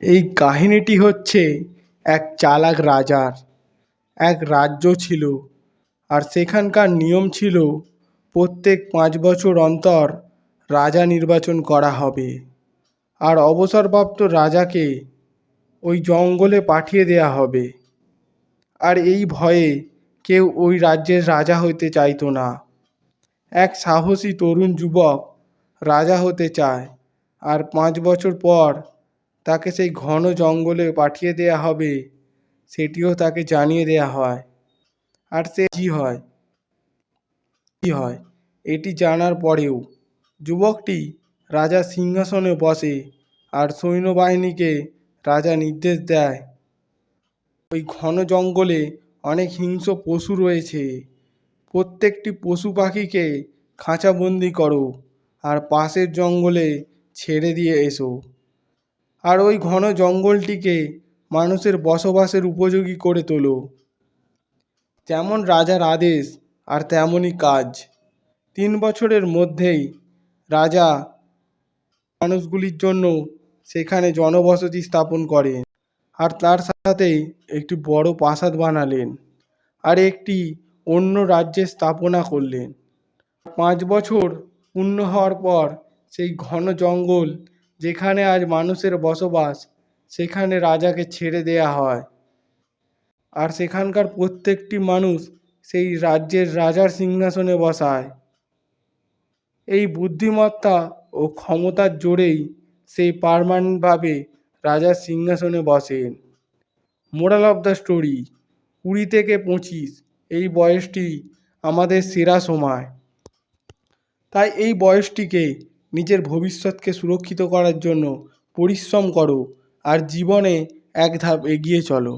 এই কাহিনীটি হচ্ছে এক চালাক রাজার। এক রাজ্য ছিল আর সেখানকার নিয়ম ছিল প্রত্যেক পাঁচ বছর অন্তর রাজা নির্বাচন করা হবে। আর অবসরপ্রাপ্ত রাজাকে ওই জঙ্গলে পাঠিয়ে দেওয়া হবে। আর এই ভয়ে কেউ ওই রাজ্যের রাজা হতে চাইতো না। এক সাহসী তরুণ যুবক রাজা হতে চায়। আর পাঁচ বছর পর তাকে সেই ঘন জঙ্গলে পাঠিয়ে দেওয়া হবে, সেটিও তাকে জানিয়ে দেওয়া হয়। আর সে কি হয়? কি হয়? এটি জানার পরেও যুবকটি রাজার সিংহাসনে বসে আর সৈন্যবাহিনীকে রাজা নির্দেশ দেয়। ওই ঘন জঙ্গলে অনেক হিংস্র পশু রয়েছে। প্রত্যেকটি পশু পাখিকে খাঁচাবন্দি করো আর পাশের জঙ্গলে ছেড়ে দিয়ে এসো। আর ওই ঘন জঙ্গলটিকে মানুষের বসবাসের উপযোগী করে তোলো। যেমন রাজার আদেশ আর তেমনই কাজ। তিন বছরের মধ্যেই রাজা মানুষগুলির জন্য সেখানে জনবসতি স্থাপন করেন আর তার সাথেই একটি বড় প্রাসাদ বানালেন আর একটি অন্য রাজ্যে স্থাপনা করলেন। পাঁচ বছর পূর্ণ হওয়ার পর সেই ঘন জঙ্গল যেখানে আজ মানুষের বসবাস, সেখানে রাজাকে ছেড়ে দেয়া হয়। আর সেখানকার প্রত্যেকটি মানুষ সেই রাজ্যের রাজার সিংহাসনে বসায়। এই বুদ্ধিমত্তা ও ক্ষমতার জোরেই সেই পার্মানেন্টভাবে রাজার সিংহাসনে বসেন। মোরাল অফ দ্য স্টোরি, কুড়ি থেকে পঁচিশ, এই বয়সটি আমাদের সেরা সময়। তাই এই বয়সটিকে নিজের ভবিষ্যৎকে সুরক্ষিত করার জন্য পরিশ্রম করো আর জীবনে এক ধাপ এগিয়ে চলো।